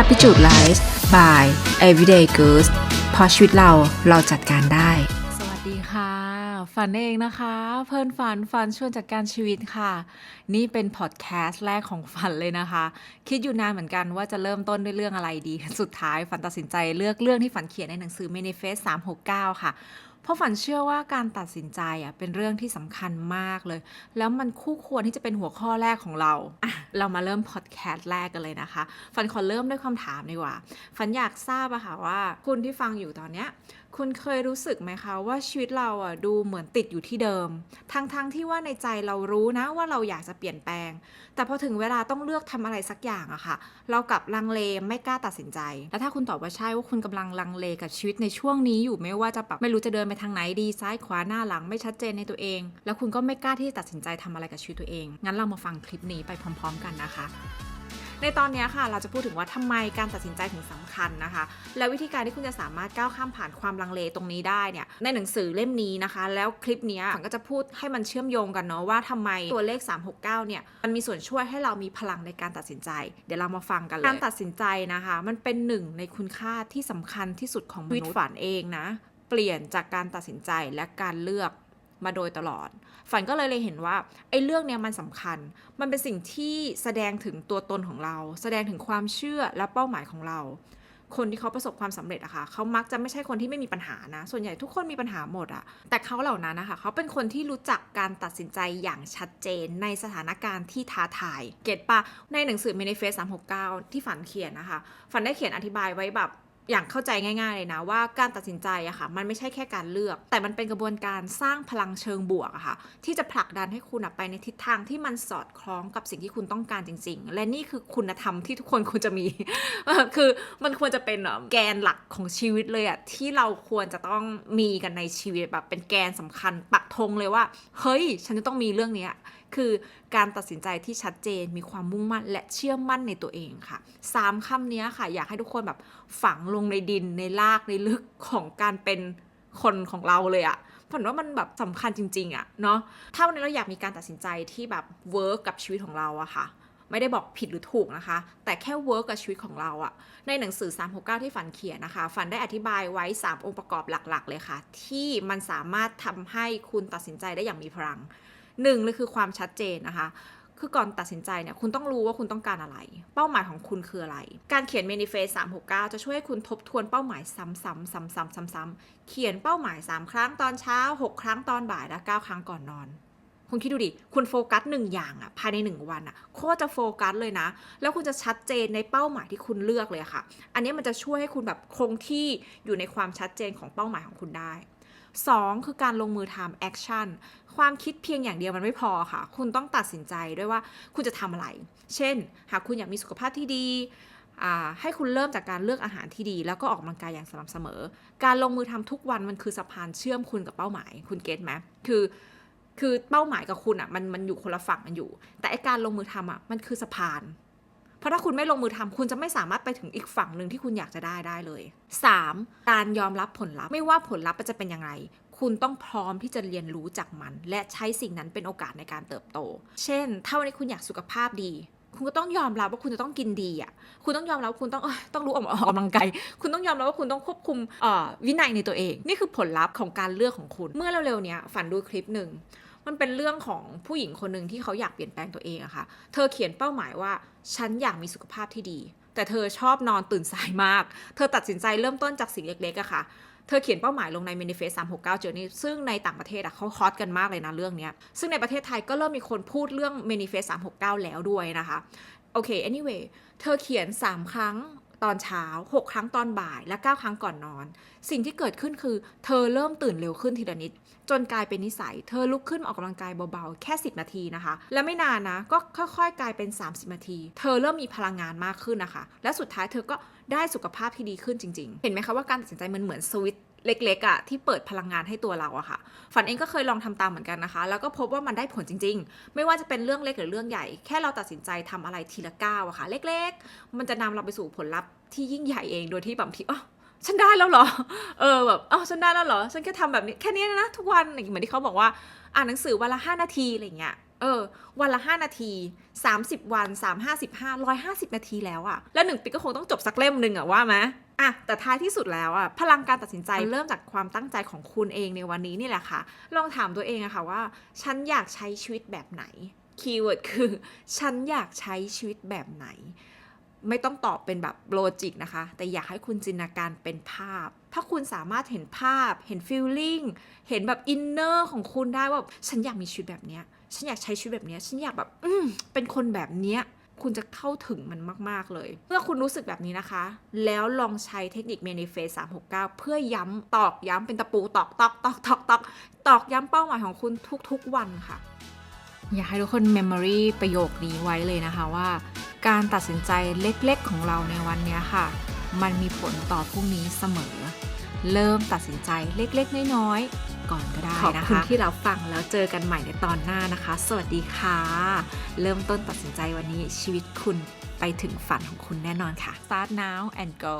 Happy j u d Life by Everyday Girls เพราะชีวิตเราเราจัดการได้ สวัสดีค่ะ ฝันเองนะคะ เพิ่นฝันฝันชวนจัดการชีวิตค่ะ นี่เป็นพอดแคสต์แรกของฝันเลยนะคะ คิดอยู่นานเหมือนกันว่าจะเริ่มต้นด้วยเรื่องอะไรดี สุดท้ายฝันตัดสินใจเลือกเรื่องที่ฝันเขียนในหนังสือ Manifest 369 ค่ะ ราะฝันเชื่อว่าการตัดสินใจอะเป็นเรื่องที่สำคัญมากเลย แล้วมันคู่ควรที่จะเป็นหัวข้อแรกของเราอะเรามาเริ่มพอดแคสต์แรกกันเลยนะคะ ฝันขอเริ่มด้วยคำถามดีกว่า ฝันอยากทราบอะค่ะว่า คุณที่ฟังอยู่ตอนเนี้ยคุณเคยรู้สึกไหมคะว่าชีวิตเราอะดูเหมือนติดอยู่ที่เดิม ทั้งๆทที่ว่าในใจเรารู้นะว่าเราอยากจะเปลี่ยนแปลง แต่พอถึงเวลาต้องเลือกทำอะไรสักอย่างอะค่ะ เรากลับลังเลไม่กล้าตัดสินใจ แล้วถ้าคุณตอบว่าใช่ว่าคุณกำลังลังเลกับชีวิตในช่วงนี้อยู่ไม่ว่าจะแบบไม่รู้จะเดินไปทางไหนดีซ้ายขวาหน้าหลังไม่ชัดเจนในตัวเอง แล้วคุณก็ไม่กล้าที่จะตัดสินใจทำอะไรกับชีวิตตัวเอง งั้นเรามาฟังคลิปนี้ไปพร้อม ๆ กันนะคะในตอนนี้ค่ะเราจะพูดถึงว่าทำไมการตัดสินใจถึงสำคัญนะคะ และวิธีการที่คุณจะสามารถก้าวข้ามผ่านความลังเลตรงนี้ได้เนี่ยในหนังสือเล่มนี้นะคะ แล้วคลิปนี้ยฝันก็จะพูดให้มันเชื่อมโยงกันเนาะว่าทำไมตัวเลข 369 เนี่ยมันมีส่วนช่วยให้เรามีพลังในการตัดสินใจ เดี๋ยวเรามาฟังกันเลยการตัดสินใจนะคะ มันเป็นหนึ่งในคุณค่าที่สำคัญที่สุดของมนุษย์ฝันเองนะ เปลี่ยนจากการตัดสินใจและการเลือกมาโดยตลอด ฝันก็เลยเลยเห็นว่าไอ้เรื่องเนี้ยมันสำคัญ มันเป็นสิ่งที่แสดงถึงตัวตนของเรา แสดงถึงความเชื่อและเป้าหมายของเรา คนที่เขาประสบความสำเร็จอะค่ะเขามักจะไม่ใช่คนที่ไม่มีปัญหานะ ส่วนใหญ่ทุกคนมีปัญหาหมดอะแต่เขาเหล่านั้นนะคะเขาเป็นคนที่รู้จักการตัดสินใจอย่างชัดเจนในสถานการณ์ที่ท้าทาย เก็ตปะในหนังสือ Manifest 369 ที่ฝันเขียนนะคะ ฝันได้เขียนอธิบายไว้แบบ อย่างเข้าใจง่าย ๆ เลยนะว่าการตัดสินใจอะค่ะ มันไม่ใช่แค่การเลือก แต่มันเป็นกระบวนการสร้างพลังเชิงบวกอะค่ะ ที่จะผลักดันให้คุณไปในทิศทางที่มันสอดคล้องกับสิ่งที่คุณต้องการจริง ๆ และนี่คือคุณธรรมที่ทุกคนควรจะมี คือมันควรจะเป็นแกนหลักของชีวิตเลยอะที่เราควรจะต้องมีกันในชีวิตแบบเป็นแกนสำคัญปักธงเลยว่า เฮ้ย ฉันจะต้องมีเรื่องเนี้ย คือการตัดสินใจที่ชัดเจนมีความมุ่งมั่นและเชื่อมั่นในตัวเองค่ะสามคำนี้ค่ะ อยากให้ทุกคนแบบฝังลงในดินในรากในลึกของการเป็นคนของเราเลยอะผมว่ามันแบบสำคัญจริง ๆอะเนาะถ้าวันนี้เราอยากมีการตัดสินใจที่แบบเวิร์กกับชีวิตของเราอะค่ะไม่ได้บอกผิดหรือถูกนะคะ แต่แค่เวิร์กกับชีวิตของเราอะในหนังสือ 369 ที่ฝันเขียนนะคะ ฝันได้อธิบายไว้ 3 องค์ประกอบหลักๆ เลยค่ะ ที่มันสามารถทำให้คุณตัดสินใจได้อย่างมีพลัง หนึ่งเลยคือความชัดเจนนะคะ คือก่อนตัดสินใจเนี่ยคุณต้องรู้ว่าคุณต้องการอะไร เป้าหมายของคุณคืออะไร การเขียน Manifest 369 จะช่วยให้คุณทบทวนเป้าหมายซ้ำๆซ้ำๆซ้ำๆเขียนเป้าหมาย 3 ครั้งตอนเช้า 6 ครั้งตอนบ่ายและ 9 ครั้งก่อนนอนคุณคิดดูดิ คุณโฟกัสหนึ่งอย่างอะภายใน 1 วันอะโคตรจะโฟกัสเลยนะ แล้วคุณจะชัดเจนในเป้าหมายที่คุณเลือกเลยค่ะ อันนี้มันจะช่วยให้คุณแบบคงที่อยู่ในความชัดเจนของเป้าหมายของคุณได้ 2 คือการลงมือทำแอคชั่นความคิดเพียงอย่างเดียวมันไม่พอค่ะ คุณต้องตัดสินใจด้วยว่าคุณจะทำอะไร เช่น หากคุณอยากมีสุขภาพที่ดีให้คุณเริ่มจากการเลือกอาหารที่ดี แล้วก็ออกกำลังกายอย่างสม่ำเสมอ การลงมือทำทุกวันมันคือสะพานเชื่อมคุณกับเป้าหมาย คุณเก็ตไหมคือคือเป้าหมายกับคุณอะ่ะมันมันอยู่คนละฝั่งกันอยู่ แต่ไอการลงมือทำอะมันคือสะพาน เพราะถ้าคุณไม่ลงมือทำคุณจะไม่สามารถไปถึงอีกฝั่งหนึ่งที่คุณอยากจะได้ได้เลย 3. การยอมรับผลลัพธ์ไม่ว่าผลลัพธ์จะเป็นยังไงคุณต้องพร้อมที่จะเรียนรู้จากมัน และใช้สิ่งนั้นเป็นโอกาสในการเติบโต เช่น ถ้าวันนี้คุณอยากสุขภาพดี คุณก็ต้องยอมรับว่าคุณจะต้องกินดีอะ คุณต้องยอมรับคุณต้องเอ้ยต้องรู้ออกกำลังกาย คุณต้องยอมรับว่าคุณต้องควบคุมวินัยในตัวเอง นี่คือผลลัพธ์ของการเลือกของคุณ เมื่อเร็วๆเนี้ยฝันดูคลิปหนึ่ง มันเป็นเรื่องของผู้หญิงคนหนึ่งที่เขาอยากเปลี่ยนแปลงตัวเองอะค่ะ เธอเขียนเป้าหมายว่า ฉันอยากมีสุขภาพที่ดี แต่เธอชอบนอนตื่นสายมาก เธอตัดสินใจเริ่มต้นจากสิ่งเล็กๆอะค่ะเธอเขียนเป้าหมายลงใน Manifest 369 Journey ซึ่งในต่างประเทศอะเขาฮอตกันมากเลยนะเรื่องนี้ ซึ่งในประเทศไทยก็เริ่มมีคนพูดเรื่อง Manifest 369 แล้วด้วยนะคะ โอเค anyway เธอเขียน 3 ครั้ง ตอนเช้า 6 ครั้งตอนบ่ายและ 9 ครั้งก่อนนอน สิ่งที่เกิดขึ้นคือ เธอเริ่มตื่นเร็วขึ้นทีละนิด จนกลายเป็นนิสัย เธอลุกขึ้นออกกำลังกายเบาๆ แค่ 10 นาทีนะคะ และไม่นานนะ ก็ค่อยๆ กลายเป็น 30 นาที เธอเริ่มมีพลังงานมากขึ้นนะคะ และสุดท้ายเธอก็ได้สุขภาพที่ดีขึ้นจริง ๆ เห็นไหมคะว่าการตัดสินใจมันเหมือนสวิต เล็กๆอะที่เปิดพลังงานให้ตัวเราอะค่ะ ฝันเองก็เคยลองทำตามเหมือนกันนะคะ แล้วก็พบว่ามันได้ผลจริง ๆ ไม่ว่าจะเป็นเรื่องเล็กหรือเรื่องใหญ่ แค่เราตัดสินใจทำอะไรทีละก้าวอะค่ะ เล็กๆ มันจะนำเราไปสู่ผลลัพธ์ที่ยิ่งใหญ่เองโดยที่บางทีอ๋อฉันได้แล้วเหรอ เออแบบอ๋อฉันได้แล้วเหรอ ฉันแค่ทำแบบนี้แค่นี้นะทุกวันอย่างเหมือนที่เขาบอกว่าอ่านหนังสือวันละห้านาทีอะไรเงี้ยเออวันละ 5 นาที 30 วัน 3 5 5 150 นาทีแล้วอะแล้วหนึ่งปีก็คงต้องจบสักเล่มหนึ่งอะว่าไหม อะแต่ท้ายที่สุดแล้วอะพลังการตัดสินใจเริ่มจากความตั้งใจของคุณเองในวันนี้นี่แหละค่ะ ลองถามตัวเองอะค่ะว่า ฉันอยากใช้ชีวิตแบบไหนคีย์เวิร์ดคือ ฉันอยากใช้ชีวิตแบบไหน ไม่ต้องตอบเป็นแบบโลจิกนะคะ แต่อยากให้คุณจินตนาการเป็นภาพ ถ้าคุณสามารถเห็นภาพ เห็นฟีลลิ่งเห็นแบบอินเนอร์ของคุณได้ว่าฉันอยากมีชีวิตแบบเนี้ยฉันอยากใช้ชีวิตแบบเนี้ยฉันอยากแบบ อืมเป็นคนแบบเนี้ย คุณจะเข้าถึงมันมาก ๆ เลย เมื่อคุณรู้สึกแบบนี้นะคะ แล้วลองใช้เทคนิค Manifest 369 เพื่อย้ำตอกย้ำเป็นตะปูตอกตอกตอกตอกตอกตอกย้ำเป้าหมายของคุณทุก ๆ วันค่ะ อยากให้ทุกคน memory ประโยคนี้ไว้เลยนะคะว่า การตัดสินใจเล็ก ๆ ของเราในวันนี้ค่ะ มันมีผลต่อพรุ่งนี้เสมอ เริ่มตัดสินใจเล็ก ๆ น้อย ๆ ก่อนก็ได้นะคะ ขอบคุณที่เราฟังแล้วเจอกันใหม่ในตอนหน้านะคะ สวัสดีค่ะ เริ่มต้นตัดสินใจวันนี้ชีวิตคุณไปถึงฝันของคุณแน่นอนค่ะ start now and go